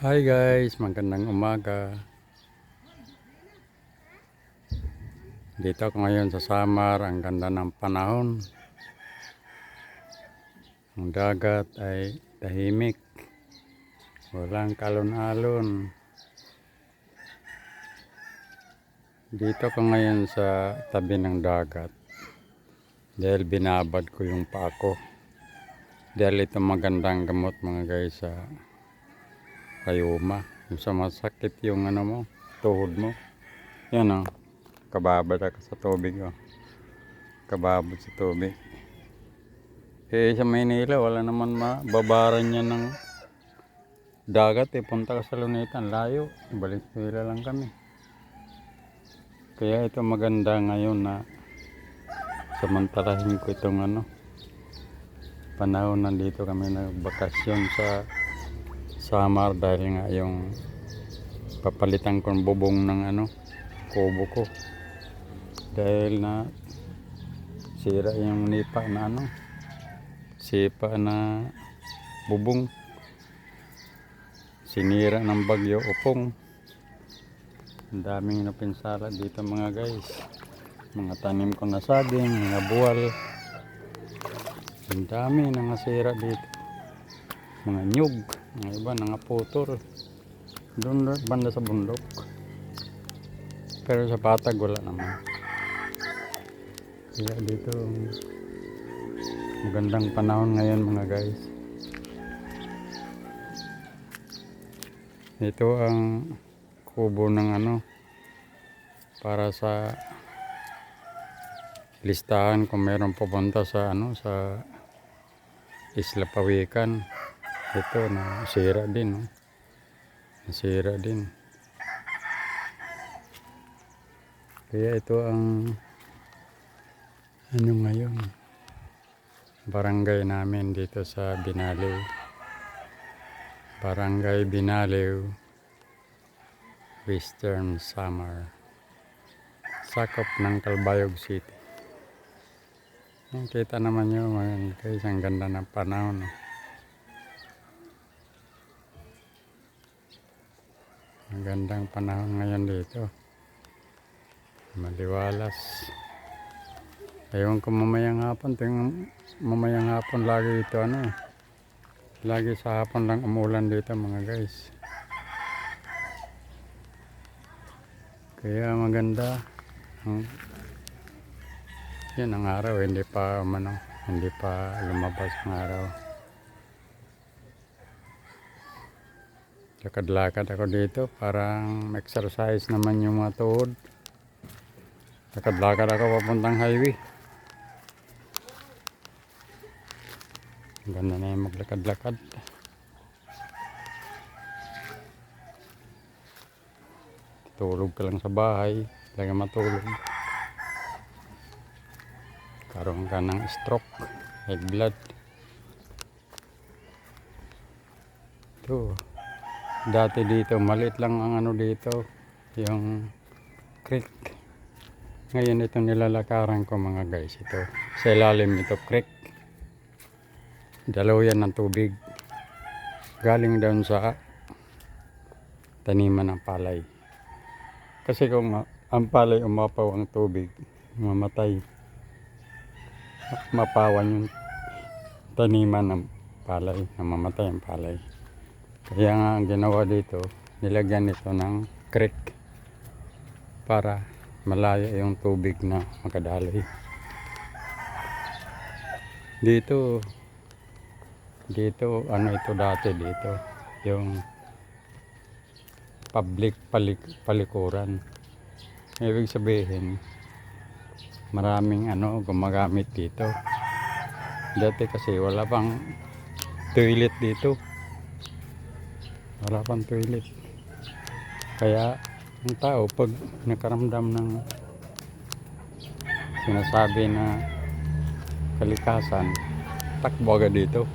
Hi guys, magandang umaga. Dito ako ngayon sa Samar, ang ganda ng panahon. Ang dagat ay tahimik. Walang kalon-alon. Dito ako ngayon sa tabi ng dagat. Dahil binabad ko yung paa ko. Dahil ito magandang gamot mga guys sa kayuma. Yung sa masakit yung ano mo, tuhod mo. Yan o. Kababad ako sa tubig o. Kababad sa tubig. Eh sa Maynila, wala naman mababaran niya ng dagat eh. Punta ka sa Luneta, layo. Sila lang kami. Kaya ito maganda ngayon na samantalahin ko itong ano panahon nandito kami nagbakasyon sa Samar dahil nga yung papalitan ko ng bubong ng ano kubo ko. Dahil na sira yung nipa na ano sipa na bubong. Sinira ng bagyo upong. Ang daming napinsala dito mga guys. Mga tanim ko na saging mga buwal. Ang dami na nasira dito. Mga nyug mga iba nangaputol doon doon, banda sa bundok. Pero sa patag wala naman. Kaya dito magandang panahon ngayon mga guys. Ito ang kubo ng ano para sa listahan kung meron pupunta sa ano sa Isla Pawikan ito na sira din no? nasira din. Kaya ito ang ano ngayon? Barangay namin dito sa Binaliw barangay Binaliw Western Samar. Sakop ng Calbayog City. Yan, kita naman nyo mga guys, ang ganda ng panahon. Ang gandang panahon ngayon dito. Maliwalas. Ewan ko mamayang hapon, tingnan mamayang hapon lagi ito ano. Lagi sa hapon lang umulan dito mga guys. Kaya maganda. Ang yan ang araw, hindi pa ano, hindi pa lumabas ang araw. Lakad-lakad ako dito, parang exercise naman yung mga tuhod. Lakad-lakad ako papuntang highway. Ganda na yung maglakad-lakad. Tulog ka lang sa bahay, talaga matulog karoon ka ng stroke high blood ito dati dito maliit lang ang ano dito yung creek. Ngayon ito nilalakaran ko mga guys. Ito sa ilalim nito creek. Dalaw yan ng tubig. Galing doon sa taniman ng palay. Kasi kung ang palay umapaw ang tubig mamatay. Mapawan yung taniman ng palay, namamatay ang palay. Kaya nga ang ginawa dito, nilagyan nito ng creek para malaya yung tubig na makadaloy. Dito, dito, ano ito dati dito, yung public palik, palikuran. Ibig sabihin, maraming ano gumagamit dito dati kasi wala pang toilet dito wala pang toilet kaya ang tao pag nakaramdam ng sinasabi na kalikasan takbo agad dito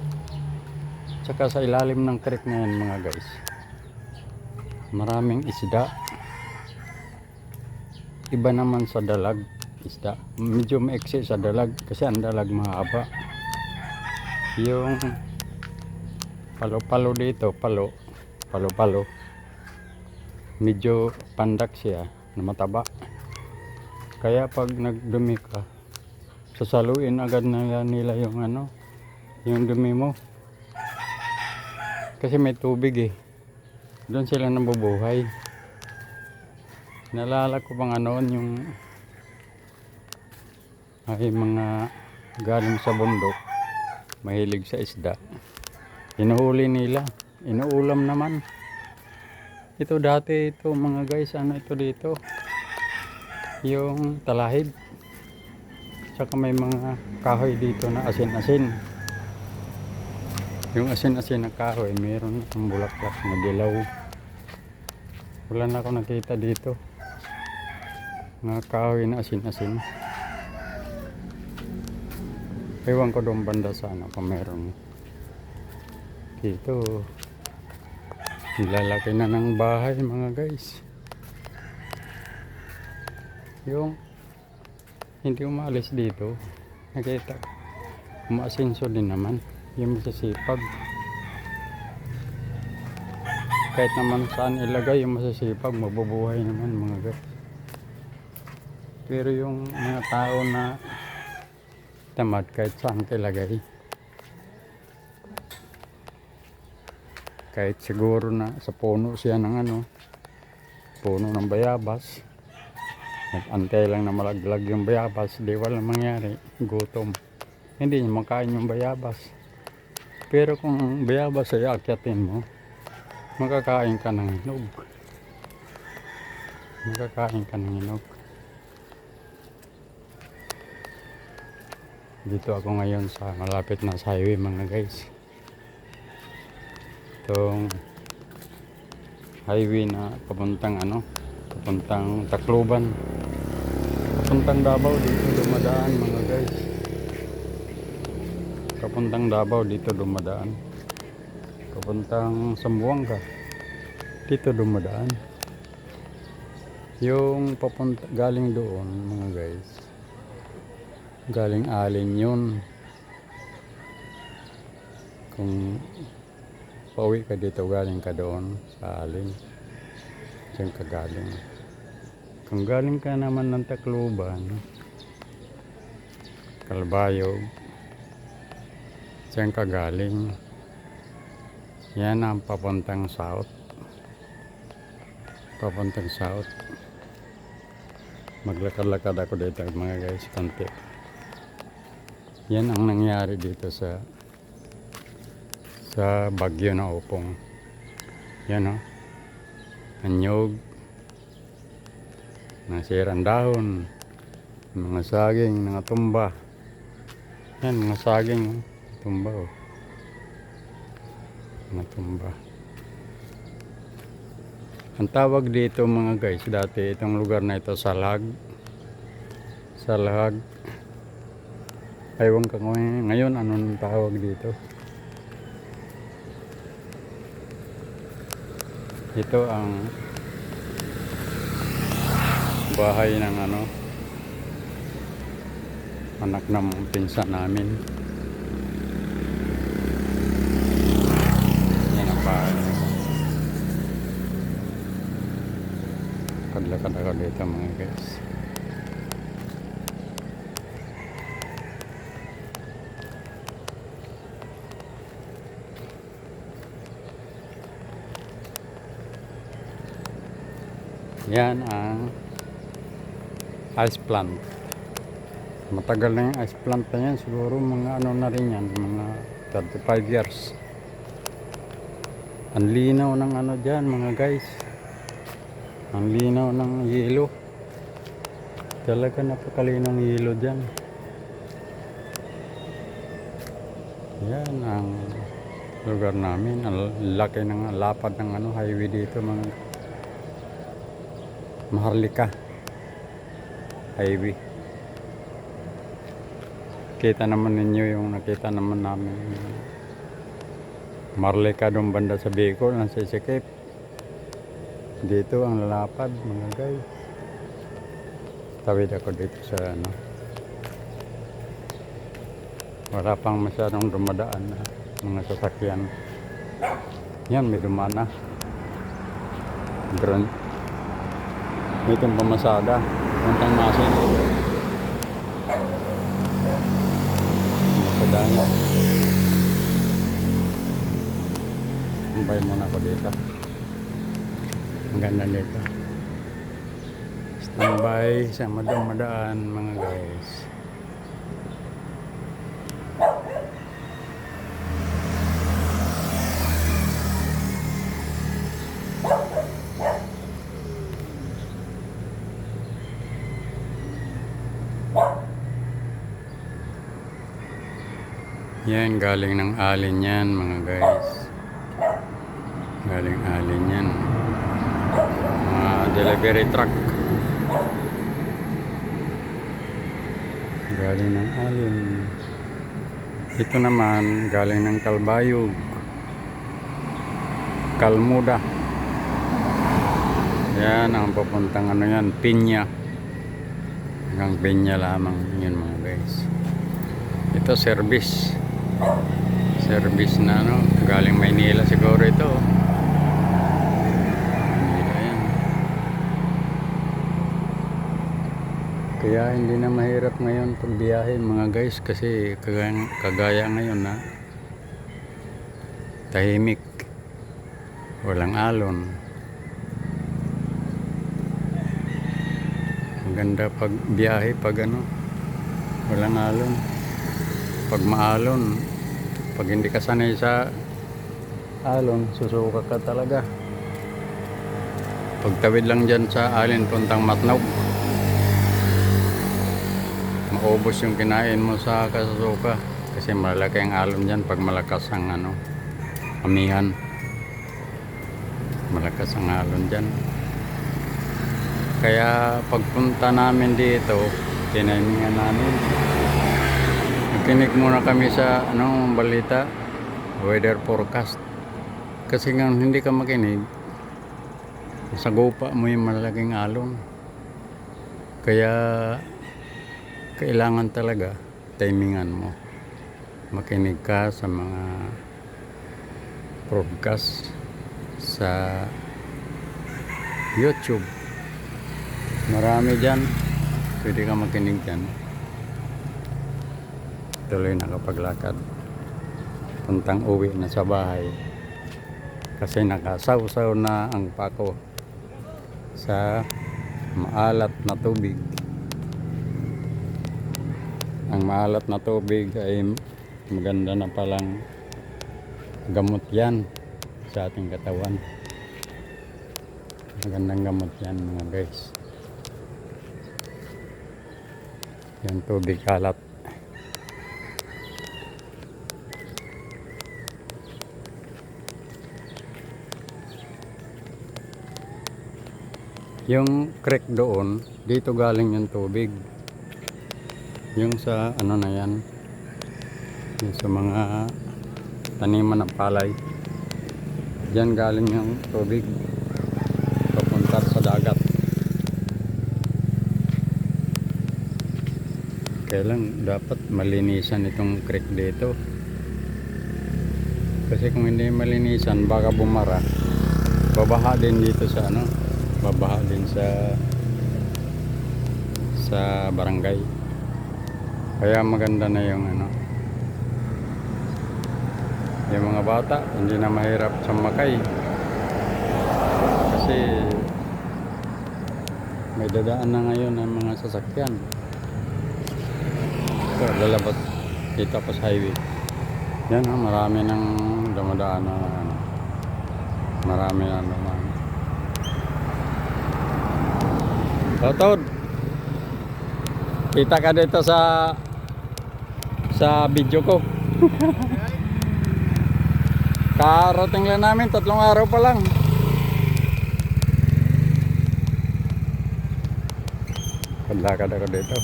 tsaka sa ilalim ng creek na yan mga guys maraming isda iba naman sa dalag isda. Medyo maiksi sa dalag kasi ang dalag mahaba. Yung palo-palo dito, palo, palo-palo. Medyo pandak siya na mataba. Kaya pag nagdumi ka, sasaluin agad nila, nila yung ano, yung dumi mo. Kasi may tubig eh. Doon sila nabubuhay. Nalala ko pang ano yung ay mga galing sa bundok mahilig sa isda inuhuli nila inuulam naman. Ito dati ito mga guys ano ito dito? Yung talahib. Tsaka may mga kahoy dito na asin-asin. Yung asin-asin na kahoy meron ang bulaklak na dilaw. Wala na ako nakita dito. Mga kahoy na asin-asin. Ewan ko doon banda sana kung meron. Dito. Lalaki na ng bahay mga guys. Yung hindi umalis dito. Nakita. Umaasinso din naman. Yung masasipag. Kahit naman saan ilagay yung masasipag, mabubuhay naman mga guys. Pero yung mga tao na tamad kahit saan ilagay. Kahit siguro na sa puno siya ng ano, puno ng bayabas. Nag-antay lang na malaglag yung bayabas, di wala mangyari, gutom. Hindi niya makain yung bayabas. Pero kung bayabas ay akyatin mo, makakain ka ng hinog. Makakain ka ng hinog. Dito ako ngayon sa malapit na sa highway mga guys. Itong highway na papuntang ano, papuntang Tacloban. Papuntang Davao dito dumadaan mga guys. Papuntang Davao dito dumadaan. Papuntang Sambuanga dito dumadaan. Yung papunta galing doon mga guys galing alin yun kung pauwi ka dito galing ka doon sa alin. Diyan ka galing. Kung galing ka naman ng Tacloban Kalbayog diyan ka galing. Yan ang papuntang south. Papuntang south. Maglakad-lakad ako dito mga guys konti. Yan ang nangyari dito sa sa bagyo na upong. Yan o. Anyog. Nasirang dahon. Mga saging, mga tumba. Yan, mga saging. oh. Tumba o. Mga tumba. Ang tawag dito mga guys, dati itong lugar na ito Salag. Salag. Ewan ka ngayon, ano nang tawag dito. Ito ang bahay ng ano anak ng pinsan namin. Yan ang bahay. Kadlakad ako dito mga guys. Yan ang ice plant. Matagal na yung ice plant na yan. Siguro mga ano na rin yan. Mga 35 years. Ang linaw ng ano dyan mga guys. Ang linaw ng yelo. Talaga napakalinaw ng yelo dyan. Yan ang lugar namin. Ang laki ng lapad ng ano, highway dito mga Maharlika. Highway. Kita naman ninyo yung nakita naman namin. Maharlika doon banda sa Bicol nasa Isikip. Dito ang lalapad mga guys. Tawid ako dito sa ano. Wala pang masyadong dumadaan na mga sasakyan. Yan may dumaan na. Drone. Itong pamasada. Puntang masin. Sa dami. Tambay muna ako dito. Ang ganda dito. Standby sa madang-madaan mga guys. Yan, galing ng alin yan mga guys. Galing alin yan. Mga delivery truck. Galing ng alin. Ito naman, galing ng Kalbayog. Kalmuda. Yan ang papuntang ano yan, Pinya. Hanggang Pinya lamang yun mga guys. Ito service. Service na ano, galing Maynila siguro ito. Yan. Kaya hindi na mahirap ngayon pagbiyahe mga guys kasi kagaya, kagaya ngayon na tahimik. Walang alon. Maganda pag biyahe pag ano, walang alon pag maalon pag hindi ka sanay sa alon susuka ka talaga. Pagtawid lang dyan sa alin puntang matnog maubos yung kinain mo sa kasuka kasi malaki ang alon dyan pag malakas ang ano amihan. Malakas ang alon dyan. Kaya pagpunta namin dito tinamingan namin Nakinig muna kami sa ano, balita, weather forecast. Kasi nga hindi ka makinig, sagupa mo yung malaking alon. Kaya kailangan talaga timingan mo. Makinig ka sa mga broadcast sa YouTube. Marami dyan. Pwede ka makinig dyan tuloy nakapaglakad. Puntang uwi na sa bahay. Kasi nakasawsaw na ang pako sa maalat na tubig. Ang maalat na tubig ay maganda na palang gamot yan sa ating katawan. Magandang gamot yan mga guys. Yan tubig alat Yung creek doon, dito galing yung tubig. Yung sa ano na yan, yung sa mga taniman ng palay. Diyan galing yung tubig papunta sa dagat. Kaya lang dapat malinisan itong creek dito. Kasi kung hindi malinisan, baka bumara. Babaha din dito sa ano, babaha din sa sa barangay. Kaya maganda na yung ano yung mga bata hindi na mahirap sumakay. Kasi may dadaan na ngayon ang mga sasakyan. Ito lalabas dito pa sa highway. Yan ha marami nang dumadaan na ano, marami na naman Totod. Kita ka dito sa sa video ko. Karating lang namin, tatlong araw pa lang. Padlakad ako dito.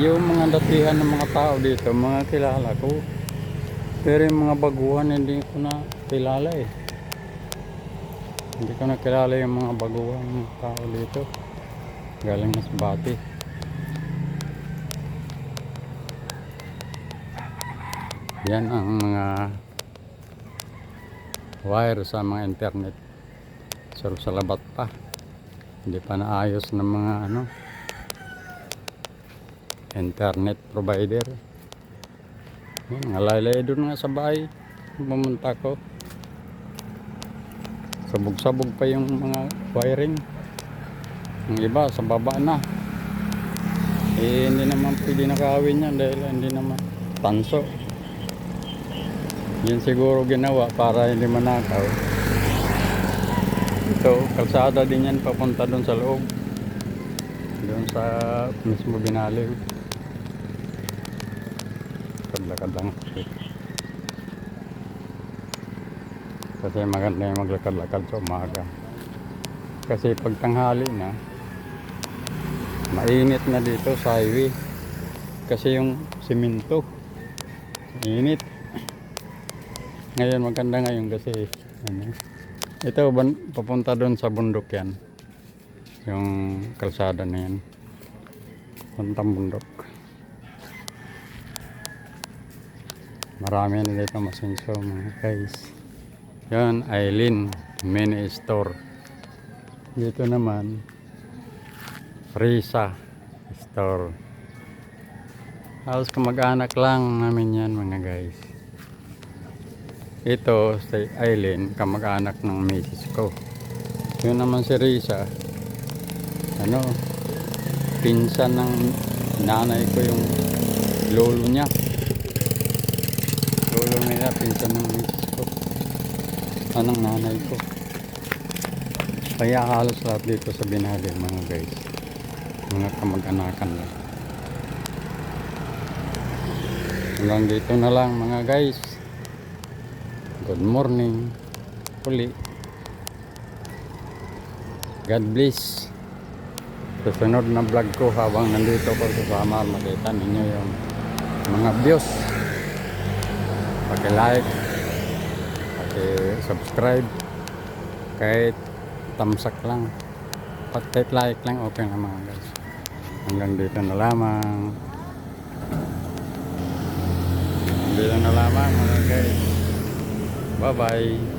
Yung mga datihan ng mga tao dito, mga kilala ko. Pero yung mga baguhan, hindi ko na kilala eh. Hindi ko nakilala yung mga baguang tao dito. Galing na sa Bati. Yan ang mga wire sa mga internet. Sa, sa labat pa. Hindi pa naayos ng mga ano internet provider. Yan, ngalalay doon nga sa bahay. Pumunta ko. Sabog-sabog pa yung mga wiring. Yung iba sa baba na. Eh, hindi naman pwede nakawin yan dahil hindi naman tanso. Yan siguro ginawa para hindi manakaw. Ito, kalsada din yan papunta doon sa loob. Doon sa mismo binaliw. Kadlakad lang. Kasi maganda yung maglakad-lakad sa umaga. Kasi pag tanghali na, mainit na dito sa highway. Kasi yung simento, init. Ngayon maganda ngayon kasi ano, ito papunta doon sa bundok yan. Yung kalsada na yan. Puntang bundok. Marami na dito masinso mga guys. Yan, Aileen Mini Store. Dito naman, Risa Store. Halos kamag-anak lang namin yan mga guys. Ito si Aileen, kamag-anak ng misis ko. Yun naman si Risa, ano, pinsan ng nanay ko yung lolo niya. Lolo nila, pinsan ng misis ko. Anong nanay ko. Kaya halos lahat dito sa binali mga guys. Mga kamag-anakan lang. Hanggang dito na lang mga guys. Good morning. Uli. God bless. Sa sunod na vlog ko habang nandito ko sa Samar, makita ninyo yung mga views. Paki-like, paki-subscribe, kahit tamsak lang. Kahit like lang, okay na mga guys. Hanggang dito na lamang. Dito na lamang mga guys. Bye-bye.